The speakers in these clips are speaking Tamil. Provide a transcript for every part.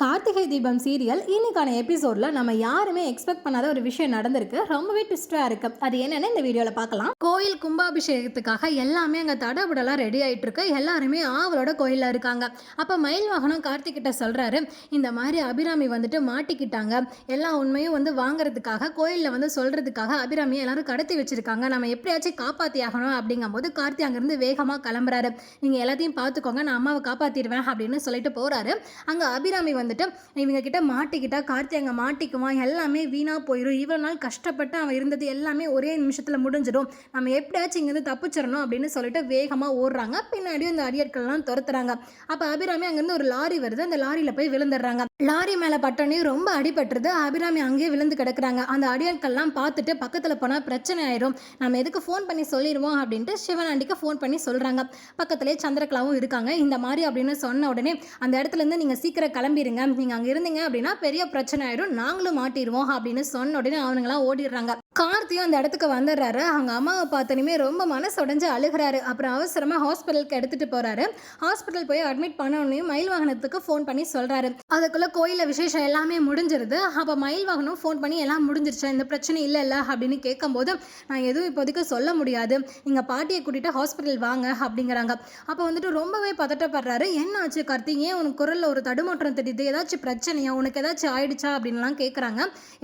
கார்த்திகை தீபம் சீரியல் இன்னைக்கான எபிசோடில் நம்ம யாருமே எக்ஸ்பெக்ட் பண்ணாத ஒரு விஷயம் நடந்திருக்கு. ரொம்பவே ட்விஸ்டாக இருக்கு. அது என்னன்னு இந்த வீடியோவில் பார்க்கலாம். கோயில் கும்பாபிஷேகத்துக்காக எல்லாமே அங்கே தடபுடலாம் ரெடி ஆகிட்டு இருக்கு எல்லாருமே ஆவலோட கோயிலில் இருக்காங்க. அப்போ மயில் வாகனம் கார்த்திகிட்ட சொல்கிறாரு இந்த மாதிரி அபிராமி வந்துட்டு மாட்டிக்கிட்டாங்க. எல்லா உண்மையும் வந்து வாங்குறதுக்காக கோயிலில் வந்து சொல்கிறதுக்காக அபிராமி எல்லாரும் கடத்தி வச்சுருக்காங்க. நம்ம எப்படியாச்சும் காப்பாற்றி ஆகணும். அப்படிங்கும்போது கார்த்தி அங்கேருந்து வேகமாக கிளம்புறாரு. நீங்கள் எல்லாத்தையும் பார்த்துக்கோங்க. நான் அம்மாவை காப்பாற்றிடுவேன் அப்படின்னு சொல்லிட்டு போகிறாரு அங்கே அபிராமி வந்து வந்துட்டு இவங்க கிட்ட மாட்டிக்கிட்டா கார்த்தி அங்கே மாட்டிக்குவான் எல்லாமே வீணாக போயிடும் இவ்வளோ நாள் கஷ்டப்பட்டு அவன் இருந்தது எல்லாமே ஒரே நிமிஷத்தில் முடிஞ்சிடும். நம்ம எப்படியாச்சும் இங்கேருந்து தப்பிச்சிடணும் அப்படின்னு சொல்லிட்டு வேகமாக ஓடுறாங்க. பின்னாடியும் இந்த அரியர்கள்லாம் துரத்துறாங்க. அப்போ அபிராமி அங்கேருந்து ஒரு லாரி வருது. அந்த லாரியில் போய் விழுந்துடுறாங்க. லாரி மேலே பட்டோன்னே ரொம்ப அடிபட்டுருது. அபிராமி அங்கேயே விழுந்து கிடக்குறாங்க. அந்த அடியாட்கள்லாம் பார்த்துட்டு பக்கத்தில் போனால் பிரச்சனை ஆயிரும். நம்ம எதுக்கு ஃபோன் பண்ணி சொல்லிடுவோம் அப்படின்ட்டு சிவனாண்டிக்கு ஃபோன் பண்ணி சொல்கிறாங்க பக்கத்துலேயே சந்திரகலாவும் இருக்காங்க. இந்த மாதிரி அப்படின்னு சொன்ன உடனே அந்த இடத்துலேருந்து நீங்கள் சீக்கிரம் கிளம்பிடுங்க நீங்கள் அங்கே இருந்தீங்க அப்படின்னா பெரிய பிரச்சனை ஆயிடும் நாங்களும் மாட்டிடுவோம் அப்படின்னு சொன்ன உடனே அவனுங்களாம் ஓடிடுறாங்க. கார்த்தியும் அந்த இடத்துக்கு வந்துடுறாரு. அவங்க அம்மாவை பார்த்தனுமே ரொம்ப மனசு உடஞ்சி அழுகிறாரு. அப்புறம் அவசரமாக ஹாஸ்பிட்டலுக்கு எடுத்துகிட்டு போகிறாரு ஹாஸ்பிட்டல் போய் அட்மிட் பண்ண மயில் வாகனத்துக்கு ஃபோன் பண்ணி சொல்கிறாரு அதுக்குள்ளே கோயிலில் விசேஷம் எல்லாமே முடிஞ்சிருது. அப்போ மயில் வாகனம் ஃபோன் பண்ணி எல்லாம் முடிஞ்சிருச்சு? இந்த பிரச்சனை இல்லை இல்லை அப்படின்னு கேட்கும்போது நான் எதுவும் இப்போதைக்கு சொல்ல முடியாது. எங்கள் பாட்டியை கூட்டிகிட்டு ஹாஸ்பிட்டல் வாங்க அப்படிங்கிறாங்க. அப்போ வந்துட்டு ரொம்பவே பதட்டப்படுறாரு. என்ன ஆச்சு கார்த்தி? ஏன் உனக்கு குரலில் ஒரு தடுமாற்றம் தெரியுது? ஏதாச்சும் பிரச்சனையா? உனக்கு ஏதாச்சும் ஆயிடுச்சா? அப்படின்லாம் கேட்குறாங்க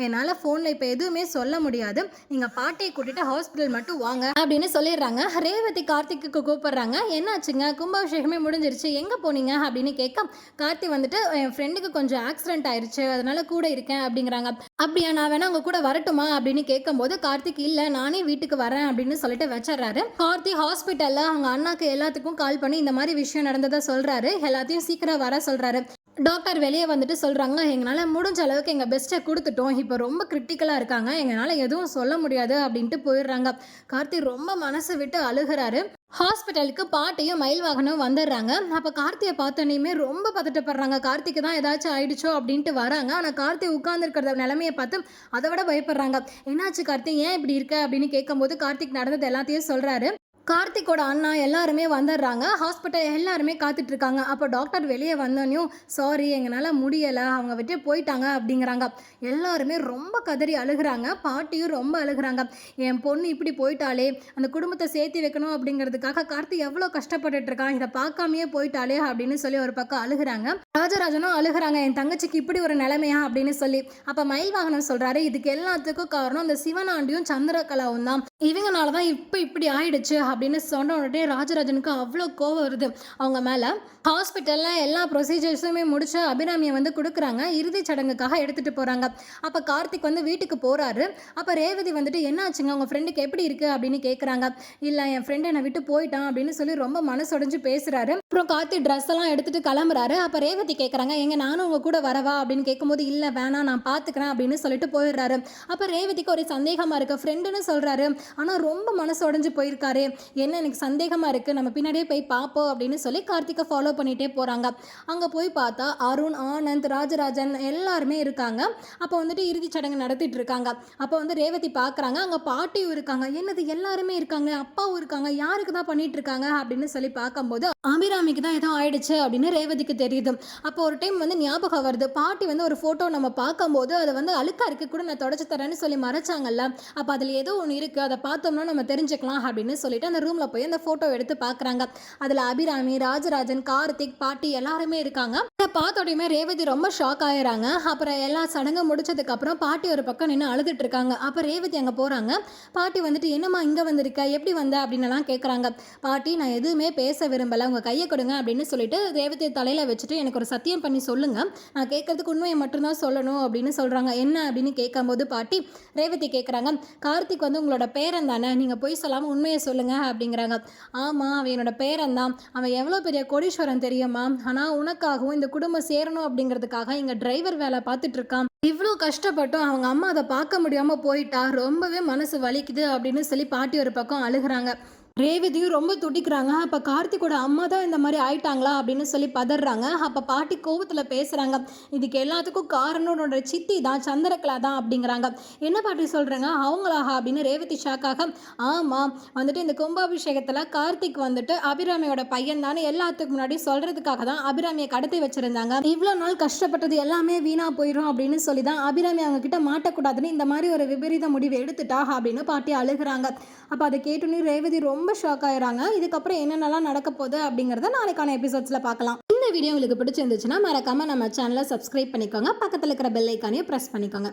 என்னால் ஃபோனில் இப்போ எதுவுமே சொல்ல முடியாது. நீங்கள் பாட்டியை கூட்டிகிட்டு ஹாஸ்பிட்டல் மட்டும் வாங்க அப்படின்னு சொல்லிடுறாங்க. ரேவதி கார்த்திக்கு கூப்பிடுறாங்க. என்னாச்சுங்க? கும்பாபிஷேகமே முடிஞ்சிருச்சு. எங்கே போனீங்க? அப்படின்னு கேட்க கார்த்தி வந்துட்டு என் ஃப்ரெண்டுக்கு கொஞ்சம் ஆக்சிடென்ட் ஆயிடுச்சு அதனால கூட இருக்கேன் அப்படிங்கிறாங்க. அப்படியா? நான் வேணா உங்கள் கூட வரட்டுமா? அப்படின்னு கேட்கும்போது கார்த்திக் இல்லை நானே வீட்டுக்கு வரேன் அப்படின்னு சொல்லிட்டு வச்சிடறாரு. கார்த்தி ஹாஸ்பிட்டலில் அவங்க அண்ணாக்கு எல்லாத்துக்கும் கால் பண்ணி இந்த மாதிரி விஷயம் நடந்ததை? சொல்கிறாரு எல்லாத்தையும் சீக்கிரம் வர சொல்கிறாரு டாக்டர் வெளியே வந்துட்டு சொல்கிறாங்க எங்களால் முடிஞ்ச அளவுக்கு எங்கள் பெஸ்ட்டை கொடுத்துட்டோம். இப்போ ரொம்ப கிரிட்டிக்கலாக இருக்காங்க. எங்களால் எதுவும் சொல்ல முடியாது அப்படின்ட்டு போயிடுறாங்க. கார்த்தி ரொம்ப மனசு விட்டு அழுகிறாரு. ஹாஸ்பிட்டலுக்கு பாட்டியும் மயில் வாகனம் வந்துடுறாங்க. அப்போ கார்த்தியை பார்த்தோன்னே ரொம்ப பதட்டப்படுறாங்க. கார்த்திக்கு தான் ஏதாச்சும் ஆயிடுச்சோ அப்படின்ட்டு வராங்க. ஆனால் கார்த்தி உட்கார்ந்துருக்கிற நிலமையை பார்த்து அதை விட பயப்படுறாங்க. என்னாச்சு கார்த்தி? ஏன் இப்படி இருக்க? அப்படின்னு கேட்கும்போது கார்த்திக் நடந்தது எல்லாத்தையும் சொல்கிறாரு கார்த்திக்கோட அண்ணா எல்லாருமே வந்துடுறாங்க. ஹாஸ்பிட்டல் எல்லாருமே காத்துட்ருக்காங்க. அப்போ டாக்டர் வெளியே வந்தோடனையும் சாரி எங்களால் முடியலை. அவங்க விட்டு போயிட்டாங்க அப்படிங்கிறாங்க. எல்லாருமே ரொம்ப கதறி அழுகுறாங்க. பாட்டியும் ரொம்ப அழுகுறாங்க. என் பொண்ணு இப்படி போயிட்டாலே அந்த குடும்பத்தை சேர்த்து வைக்கணும் அப்படிங்கிறதுக்காக கார்த்தி எவ்வளோ கஷ்டப்பட்டுட்ருக்கான். இதை பார்க்காமையே போயிட்டாலே அப்படின்னு சொல்லி ஒரு பக்கம் அழுகுறாங்க. ராஜராஜனும் அழுகுறாங்க என் தங்கச்சிக்கு இப்படி ஒரு நிலைமையா? அப்படின்னு சொல்லி. அப்போ மயில் வாகனம் சொல்கிறாரு இதுக்கு எல்லாத்துக்கும் காரணம் அந்த சிவனாண்டியும் சந்திரகலாவும் தான். இவங்கனால தான் இப்போ இப்படி ஆயிடுச்சு அப்படின்னு சொன்ன உடனே ராஜராஜனுக்கு அவ்வளோ கோவம் வருது. அவங்க மேலே ஹாஸ்பிட்டலில் எல்லா ப்ரொசீஜர்ஸுமே முடிச்சு அபிராமியை வந்து கொடுக்குறாங்க இறுதிச் சடங்குக்காக எடுத்துகிட்டு போகிறாங்க அப்போ கார்த்திக் வந்து வீட்டுக்கு போகிறாரு அப்போ ரேவதி வந்துட்டு என்ன ஆச்சுங்க உங்கள் ஃப்ரெண்டுக்கு எப்படி இருக்குது அப்படின்னு கேட்குறாங்க இல்லை என் ஃப்ரெண்டு என்னை விட்டு போயிட்டான் அப்படின்னு சொல்லி ரொம்ப மனசுடைஞ்சு பேசுகிறாரு அப்புறம் கார்த்தி ட்ரெஸ் எல்லாம் எடுத்துகிட்டு கிளம்புறாரு. அப்போ ரேவதி கேட்குறாங்க எங்க நானும் உங்கள் கூட வரவா? அப்படின்னு கேட்கும்போது இல்லை வேணாம் நான் பார்த்துக்கிறேன் அப்படின்னு சொல்லிட்டு போயிடுறாரு. அப்போ ரேவதிக்கு ஒரு சந்தேகமாக இருக்குது ஃப்ரெண்டுன்னு சொல்கிறாரு ஆனால் ரொம்ப மனசு உடஞ்சு போயிருக்காரு. என்ன எனக்கு சந்தேகமாக இருக்குது நம்ம பின்னாடியே போய் பார்ப்போம் அப்படின்னு சொல்லி கார்த்திகை ஃபாலோ பண்ணிகிட்டே போகிறாங்க அங்கே போய் பார்த்தா அருண் ஆனந்த் ராஜராஜன் எல்லாருமே இருக்காங்க. அப்போ வந்துட்டு இறுதிச் சடங்கு நடத்திட்டு இருக்காங்க. அப்போ வந்து ரேவதி பார்க்குறாங்க அங்கே பாட்டியும் இருக்காங்க. என்னது எல்லாருமே இருக்காங்க? அப்பாவும் இருக்காங்க? யாருக்கு தான் பண்ணிட்டு இருக்காங்க? அப்படின்னு சொல்லி பார்க்கும்போது அபிராமிக்கு தான் ஏதோ ஆயிடுச்சு அப்படின்னு ரேவதிக்கு தெரியுது. அப்போ ஒரு டைம் வந்து ஞாபகம் வருது. பாட்டி வந்து ஒரு ஃபோட்டோ நம்ம பார்க்கும்போது அதை வந்து அழுக்கா இருக்கு கூட நான் தொடச்சு தரேன்னு சொல்லி மறைச்சாங்கல்ல. அப்போ அதில் ஏதோ ஒன்று இருக்குது அதை பார்த்தோம்னா நம்ம தெரிஞ்சுக்கலாம் அப்படின்னு சொல்லிட்டு அந்த ரூமில் போய் அந்த ஃபோட்டோ எடுத்து பார்க்குறாங்க. அதில் அபிராமி ராஜராஜன் கார்த்திக் பாட்டி எல்லாருமே இருக்காங்க. இதை பார்த்தோடையுமே ரேவதி ரொம்ப ஷாக் ஆயிடுறாங்க அப்புறம் எல்லா சடங்கு முடிச்சதுக்கப்புறம் பாட்டி ஒரு பக்கம் நின்று அழுதுட்டு இருக்காங்க. அப்போ ரேவதி அங்கே போகிறாங்க பாட்டி வந்துட்டு என்னம்மா இங்கே வந்திருக்க? எப்படி வந்த? அப்படின்னலாம் கேட்குறாங்க பாட்டி நான் எதுவுமே பேச விரும்பலை. உங்கள் கையை கொடுங்க அப்படின்னு சொல்லிட்டு ரேவதி தலையில் வச்சுட்டு எனக்கு ஒரு சத்தியம் பண்ணி சொல்லுங்கள் நான் கேட்கறதுக்கு உண்மையை மட்டும்தான் சொல்லணும் அப்படின்னு சொல்கிறாங்க என்ன? அப்படின்னு கேட்கும்போது பாட்டி ரேவதி கேட்குறாங்க கார்த்திக் வந்து உங்களோட பேரன் தானே? நீங்கள் பொய் சொல்லாமல் உண்மையை சொல்லுங்கள் அப்படிங்கிறாங்க. ஆமாம் அவன் என்னோட பேரன் தான். அவன் எவ்வளோ பெரிய கோடீஸ்வரன் தெரியுமா? ஆனால் உனக்காகவும் இந்த குடும்பம் சேரணும் அப்படிங்கிறதுக்காக இங்கே டிரைவர் வேலை பார்த்துட்டு இருக்கான். இவ்வளோ கஷ்டப்பட்டும் அவங்க அம்மா அதை பார்க்க முடியாமல் போயிட்டா ரொம்பவே மனசு வலிக்குது அப்படின்னு சொல்லி பாட்டி ஒரு பக்கம் அழுகுறாங்க. ரேவதியும் ரொம்ப துடிக்கிறாங்க. அப்போ கார்த்திகோட அம்மா தான் இந்த மாதிரி ஆயிட்டாங்களா அப்படின்னு சொல்லி பதறாங்க. அப்போ பாட்டி கோபத்தில் பேசுகிறாங்க இதுக்கு எல்லாத்துக்கும் காரணோட சித்தி தான் சந்திரகலா தான் அப்படிங்கிறாங்க. என்ன பாட்டி சொல்கிறாங்க அவங்களாக அப்படின்னு ரேவதி ஷாக்காக ஆமாம் வந்துட்டு இந்த கும்பாபிஷேகத்தில் கார்த்திக் வந்துட்டு அபிராமியோட பையன் தானே எல்லாத்துக்கு முன்னாடி சொல்கிறதுக்காக தான் அபிராமியை கடத்தி வச்சுருந்தாங்க. இவ்வளோ நாள் கஷ்டப்பட்டது எல்லாமே வீணாக போயிடும் அப்படின்னு சொல்லி தான் அபிராமி அவங்க கிட்ட மாட்டக்கூடாதுன்னு இந்த மாதிரி ஒரு விபரீத முடிவு எடுத்துட்டா அப்படின்னு பாட்டி அழுகுறாங்க. அப்போ அதை கேட்டோன்னே ரேவதி ரொம்ப ரொம்ப ஷாக் ஆயிடுறாங்க இதுக்கப்புறம் என்னென்னலாம் நடக்க போகுது அப்படிங்கிறத நாளைக்கான எபிசோட்ஸில் பார்க்கலாம். இந்த வீடியோ உங்களுக்கு பிடிச்சிருந்துச்சுன்னா மறக்காமல் நம்ம சேனலை சப்ஸ்கிரைப் பண்ணிக்கோங்க. பக்கத்தில் இருக்கிற பெல் ஐக்கானையும் ப்ரெஸ் பண்ணிக்கோங்க.